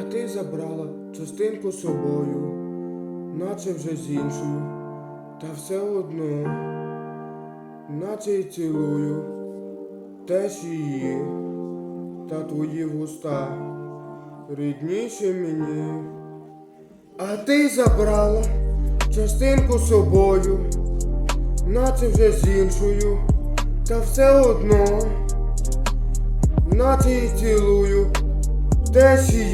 А ти забрала частинку собою, наче вже з іншою, та все одно, наче й цілую, теж її, та твої вуста. Рідніші мені. А ти забрала частинку собою, наче вже з іншою, та все одно, наче й цілую, теж її,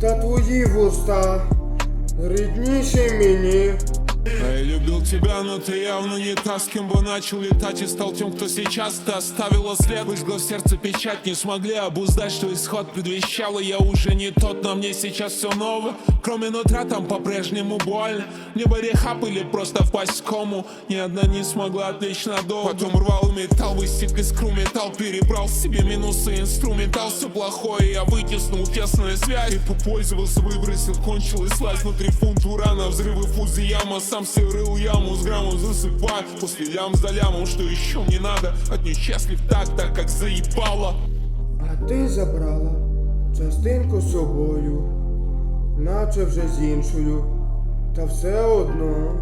та твої вуста рідніші мені. Я любил тебя, но ты явно не та, с кем бы начал летать И стал тем, кто сейчас ты оставила след. Выжгла в сердце печать, не смогли обуздать Что исход предвещал, и я уже не тот Но мне сейчас все новое, кроме нутра там по-прежнему больно. Мне бы рехап или просто впасть в кому Ни одна не смогла отвлечь надолго. Потом рвал металл, высек искру металл Перебрал себе минусы, инструментал Все плохое. Я вытеснул, тесная связь. И попользовался, выбросил, кончилась слазь. Внутри фунт урана, взрывы фузы яма. Сам себе рыл яму, с граммом засыпаю После лям за лямом, что еще мне надо? От несчастлив так, так как заебало. А ти забрала частинку собою, наче вже з іншою, та все одно,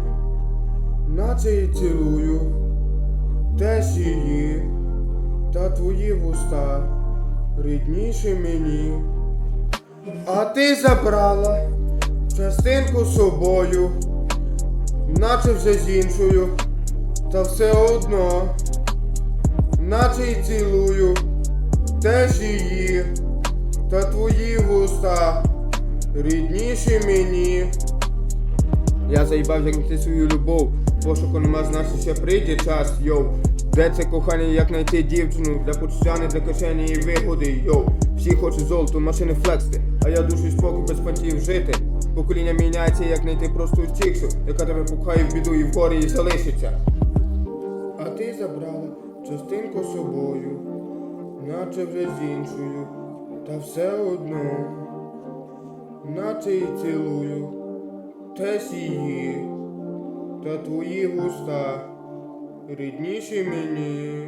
наче й цілую, теж її, та твої вуста рідніші мені. А ти забрала частинку собою, наче вже з іншою, та все одно, наче й цілую теж її, та твої вуста рідніші мені. Я заїбав як знайти свою любов, пошуку нема значить, ще прийде час, йоу. Де це кохання, як знайти дівчину для почуття, не для кишені і вигоди, йоу. Всі хочуть золото, машини флексти, а я душу спокій без понтів жити. Покоління міняється, як знайти просту чіксу, яка тебе пукає в біду і в горі і залишиться. А ти забрала частинку собою, наче вже з іншою, та все одно, наче й цілую, теж її, та твої вуста рідніші мені.